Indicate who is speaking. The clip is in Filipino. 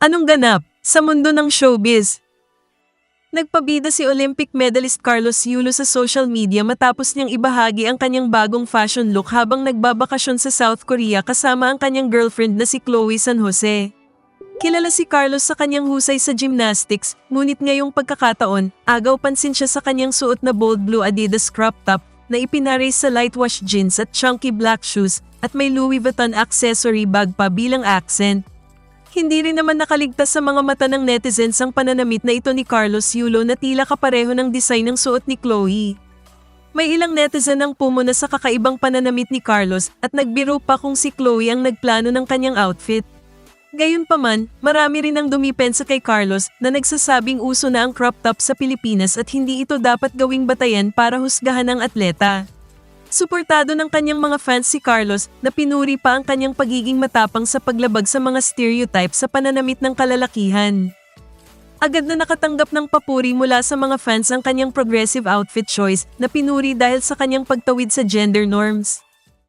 Speaker 1: Anong ganap sa mundo ng showbiz? Nagpabida si Olympic medalist Carlos Yulo sa social media matapos niyang ibahagi ang kanyang bagong fashion look habang nagbabakasyon sa South Korea kasama ang kanyang girlfriend na si Chloe San Jose. Kilala si Carlos sa kanyang husay sa gymnastics, ngunit ngayong pagkakataon, agaw pansin siya sa kanyang suot na bold blue Adidas crop top na ipinares sa light wash jeans at chunky black shoes at may Louis Vuitton accessory bag pa bilang accent. Hindi rin naman nakaligtas sa mga mata ng netizens ang pananamit na ito ni Carlos Yulo na tila kapareho ng design ng suot ni Chloe. May ilang netizen ang pumuna sa kakaibang pananamit ni Carlos at nagbiro pa kung si Chloe ang nagplano ng kanyang outfit. Gayunpaman, marami rin ang dumipensa kay Carlos na nagsasabing uso na ang crop top sa Pilipinas at hindi ito dapat gawing batayan para husgahan ang atleta. Suportado ng kanyang mga fans si Carlos na pinuri pa ang kanyang pagiging matapang sa paglabag sa mga stereotype sa pananamit ng kalalakihan. Agad na nakatanggap ng papuri mula sa mga fans ang kanyang progressive outfit choice na pinuri dahil sa kanyang pagtawid sa gender norms.